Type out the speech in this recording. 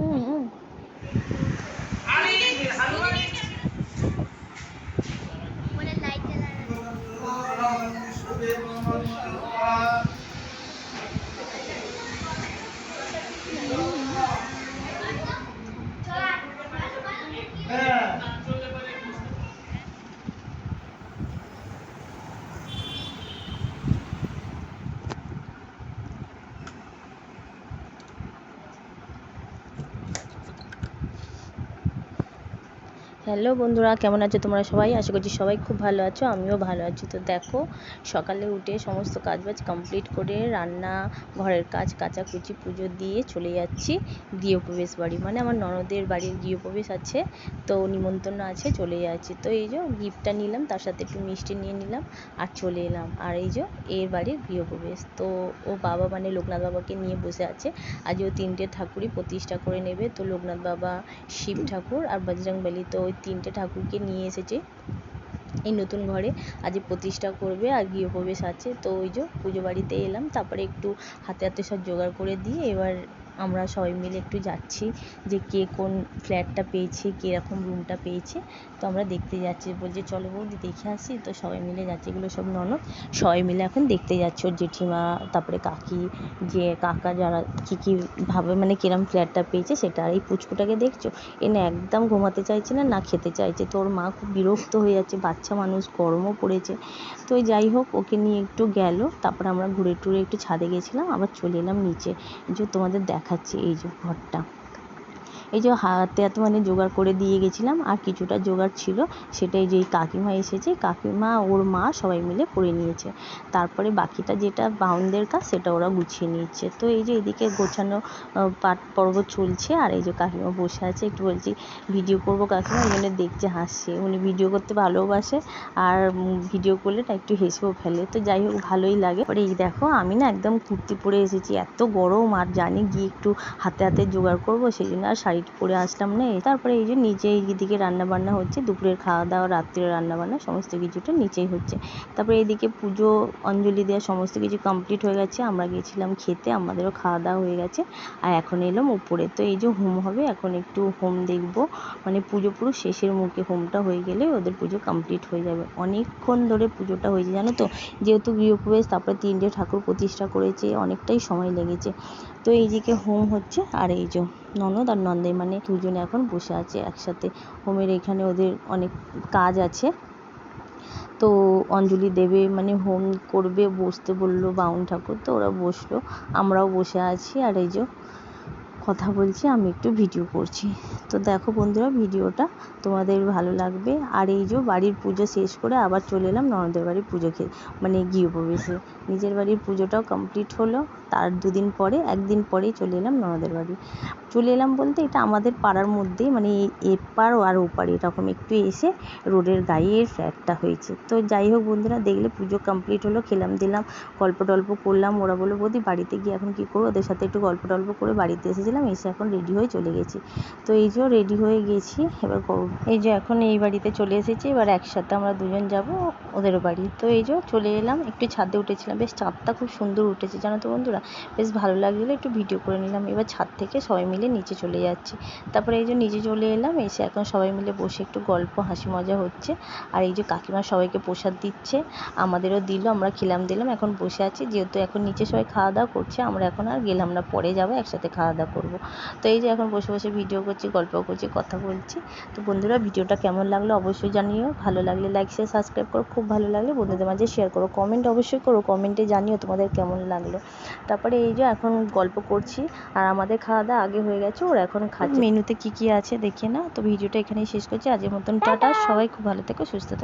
হুম হুম। Hello বন্ধুরা, কেমন আছো তোমরা সবাই? আশা করছি সবাই খুব ভালো আছো, আমিও ভালো আছি। তো দেখো, সকালে উঠে সমস্ত কাজবাজ কমপ্লিট করে রান্না, ঘরের কাজ, কাচাকুচি, পুজো দিয়ে চলে যাচ্ছি গৃহপ্রবেশ বাড়ি। মানে আমার ননদের বাড়ির গৃহপ্রবেশ আছে, তো নিমন্ত্রণ আছে, চলে যাচ্ছি। তো এই যে গিফটটা নিলাম, তার সাথে একটু মিষ্টি নিয়ে নিলাম আর চলে এলাম। আর এই যে এর বাড়ির গৃহপ্রবেশ। তো ও বাবা মানে লোকনাথ বাবাকে নিয়ে বসে আছে। আজ ও তিনটে ঠাকুরই প্রতিষ্ঠা করে নেবে। তো লোকনাথ বাবা, শিব ঠাকুর আর বজরংবলী তো ওই তিনটে ঠাকুরকে নিয়ে এসেছে এই নতুন ঘরে। আজ প্রতিষ্ঠা করবে আর গৃহপ্রবেশ আছে। তো ওই যে পুজো বাড়িতে এলাম, তারপরে একটু হাতে হাতে সব জোগাড় করে দিয়ে এবার আমরা সবাই মিলে একটু যাচ্ছি যে কে কোন ফ্ল্যাটটা পেয়েছে, কীরকম রুমটা পেয়েছে। তো আমরা দেখতে যাচ্ছি, বলছে, চলো বৌদি, দেখে আসি। তো সবাই মিলে যাচ্ছি। এগুলো সব ননদ, সবাই মিলে এখন দেখতে যাচ্ছে। ওর জেঠিমা, তারপরে কাকি, যে কাকা যারা কী কী ভাবে মানে কিরম ফ্ল্যাটটা পেয়েছে সেটা। আর এই পুচকুটাকে দেখছ? এ না একদম ঘুমাতে চাইছে না না খেতে চাইছে। তো ওর মা খুব বিরক্ত হয়ে যাচ্ছে, বাচ্চা মানুষ, গরমও পড়েছে। তো যাই হোক, ওকে নিয়ে একটু গেল। তারপরে আমরা ঘুরে টুরে একটু ছাদে গেছিলাম, আবার চলে এলাম নিচে। যে তোমাদের দেখাচ্ছি এই যে ঘরটা। এই যে হাতে হাতে মানে জোগাড় করে দিয়ে গেছিলাম, আর কিছুটা জোগাড় ছিল, সেটাই যে এই কাকিমা এসেছে, কাকিমা ওর মা সবাই মিলে করে নিয়েছে। তারপরে বাকিটা যেটা বাউনদের কাজ, সেটা ওরা গুছিয়ে নিচ্ছে তো এই যে এদিকে গোছানো পাট পর্ব চলছে, আর এই যে কাকিমা বসে আছে, একটু বলছি, ভিডিও করব কাকিমা? ওই জন্য দেখছে, হাসছে। উনি ভিডিও করতে ভালোবাসে, আর ভিডিও করলে না একটু হেসেও ফেলে। তো যাই হোক, ভালোই লাগে। পরে এই দেখো, আমি না একদম কুর্তি পরে এসেছি, এত গরম, আর জানি গিয়ে একটু হাতে হাতে জোগাড় করব, সেই জন্য আর শাড়িটা পরে আসলাম না, তারপরে এই যে নিচে এইদিকে রান্না বান্না হচ্ছে, দুপুরের খাওয়া দাওয়া রাত্রের রান্না বান্না সমস্ত কিছুটা নিচেই হচ্ছে। তারপরে এইদিকে পুজো, অঞ্জলি দেওয়া সমস্ত কিছু কমপ্লিট হয়ে গেছে, আমরা গেছিলাম খেতে, আমাদেরও খাওয়া দাওয়া হয়ে গেছে, আর এখন এলাম উপরে। তো এই যে হোম হবে, এখন একটু হোম দেখব। মানে পুজো পুরো শেষের মুখে হোমটা হয়ে গেলে ওদের পুজো কমপ্লিট হয়ে যাবে। অনেকক্ষণ ধরে পুজোটা হয়েছে, জানো তো? যেহেতু গৃহপ্রবেশ, তারপরে তিনটে ঠাকুর প্রতিষ্ঠা করেছে, অনেকটাই সময় লেগেছে। তো এইদিকে হোম হচ্ছে, আর এই যে ননদ আর নন্দাই মানে দুজনে এখন বসে আছে একসাথে। হোমের এখানে ওদের অনেক কাজ আছে। তো অঞ্জলি দেবে মানে হোম করবে, বসতে বলল বাউন ঠাকুর, তো ওরা বসল। আমরাও বসে আছি আর এই যে কথা বলছি, আমি একটু ভিডিও করছি। তো দেখো বন্ধুরা, ভিডিওটা তোমাদের ভালো লাগবে। আর এই যে বাড়ির পুজো শেষ করে আবার চলে এলাম ননদের বাড়ির পুজো খেয়ে মানে গৃহপ্রবেশে। নিজের বাড়ির পুজোটাও কমপ্লিট হলো, তার দুদিন পরে, একদিন পরেই চলে এলাম ননদের বাড়ি। চলে এলাম বলতে এটা আমাদের পাড়ার মধ্যে মানে এপার আর ওপার, এরকম একটু এসে রোডের গায়ে এর ফ্ল্যাটটা হয়েছে। তো যাই হোক বন্ধুরা, দেখলে পুজো কমপ্লিট হলো, খেলাম দিলাম গল্প টল্প করলাম। ওরা বলল, বৌদি, বাড়িতে গিয়ে এখন কী করব? ওদের সাথে একটু গল্প টল্প করে বাড়িতে এসেছিলাম, এসে এখন রেডি হয়ে চলে গেছি। তো এই যে রেডি হয়ে গেছি, এবার করব। এই যে এখন এই বাড়িতে চলে এসেছি, এবার একসাথে আমরা দুজন যাব ওদের বাড়ি। তো এই যে চলে এলাম, একটু ছাদে উঠেছিলাম। বেশ চাঁদটা খুব সুন্দর উঠেছে, জানো তো বন্ধুরা? বেশ ভালো লাগল, একটু ভিডিও করে নিলাম। এবার ছাদ থেকে সবাই মিলে নিচে চলে যাচ্ছি। তারপরে এই যে নিচে চলে এলাম, এসে এখন সবাই মিলে বসে একটু গল্প, হাসি মজা হচ্ছে। আর এই যে কাকিমা সবাইকে প্রসাদ দিচ্ছে, আমাদেরও দিল, আমরা খেলাম দিলাম, এখন বসে আছি। যেহেতু এখন নিচে সবাই খাওয়া দাওয়া করছে, আমরা এখন আর গেলাম না, পরে যাব, একসাথে খাওয়া দাওয়া করব। তো এই যে এখন বসে বসে ভিডিও করছি, গল্প করছি কথা বলছি। তো বন্ধুরা, ভিডিওটা কেমন লাগল অবশ্যই জানিও। ভালো লাগলে লাইক শেয়ার সাবস্ক্রাইব করো। খুব ভালো লাগলে বন্ধুদের মাঝে শেয়ার করো। কমেন্ট অবশ্যই করো। কমেন্টে জানিও তোমাদের কেমন লাগল। তারপরে এই যে এখন গল্প করছি। আর আমাদের খাওয়া দাওয়া আগে হয়ে গেছে। ওরা এখন খাচ্ছে। মেনুতে কি কি আছে দেখে না তো ভিডিওটা এখানেই শেষ করছি। আজের মতন টাটা। সবাই খুব ভালো থেকো, সুস্থ থেকো।